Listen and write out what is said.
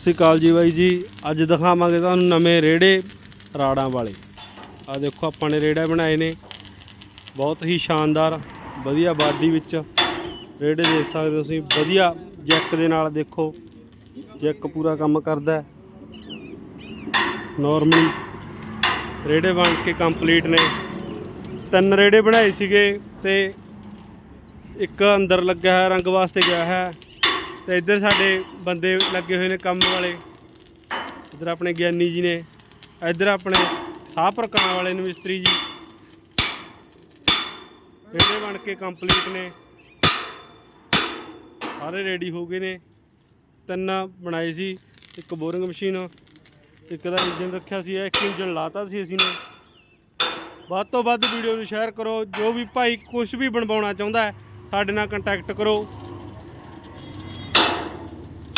ਸਤਿ ਸ਼੍ਰੀ ਅਕਾਲ ਜੀ ਬਾਈ ਜੀ। ਅੱਜ ਦਿਖਾਵਾਂਗੇ ਤੁਹਾਨੂੰ ਨਵੇਂ ਰੇੜੇ ਰਾੜਾਂ ਵਾਲੇ। ਆ ਦੇਖੋ, ਆਪਾਂ ਨੇ ਰੇੜੇ ਬਣਾਏ ਨੇ। ਬਹੁਤ ਹੀ ਸ਼ਾਨਦਾਰ, ਵਧੀਆ ਬਾਡੀ ਵਿੱਚ ਰੇੜੇ ਦੇਖ ਸਕਦੇ ਹੋ ਤੁਸੀਂ। ਵਧੀਆ ਜੈਕ ਦੇ ਨਾਲ ਦੇਖੋ, ਜੈਕ ਪੂਰਾ ਕੰਮ ਕਰਦਾ ਹੈ। ਨਾਰਮਲੀ ਰੇੜੇ ਬਣ ਕੇ ਕੰਪਲੀਟ ਨੇ। ਤਿੰਨ ਰੇੜੇ ਬਣਾਏ ਸੀਗੇ ਤੇ ਇੱਕ ਅੰਦਰ ਲੱਗਿਆ ਹੈ ਰੰਗ ਵਾਸਤੇ ਗਿਆ ਹੈ। ਤੇ ਇੱਧਰ ਸਾਡੇ ਬੰਦੇ ਲੱਗੇ ਹੋਏ ਨੇ ਕੰਮ ਵਾਲੇ। ਇੱਧਰ ਆਪਣੇ ਗਿਆਨੀ ਜੀ ਨੇ, ਇੱਧਰ ਆਪਣੇ ਸਾਹ ਪ੍ਰਕਾਣ ਵਾਲੇ ਨੇ ਮਿਸਤਰੀ ਜੀ। ਰੇੜੇ ਬਣ ਕੇ ਕੰਪਲੀਟ ਨੇ। ਸਾਰੇ ਰੈਡੀ ਹੋ ਗਏ ਨੇ। ਤਿੰਨ ਬਣਾਏ ਸੀ, ਇੱਕ ਬੋਰਿੰਗ ਮਸ਼ੀਨ ਇੱਕ ਦਾ ਇੰਜਨ ਰੱਖਿਆ ਸੀ, ਇੱਕ ਇੰਜਨ ਲਾਤਾ ਸੀ ਅਸੀਂ ਨੇ। ਵੱਧ ਤੋਂ ਵੱਧ ਵੀਡੀਓ ਨੂੰ ਸ਼ੇਅਰ ਕਰੋ। ਜੋ ਵੀ ਭਾਈ ਕੁਝ ਵੀ ਬਣਵਾਉਣਾ ਚਾਹੁੰਦਾ ਹੈ, ਸਾਡੇ ਨਾਲ ਕੰਟੈਕਟ ਕਰੋ।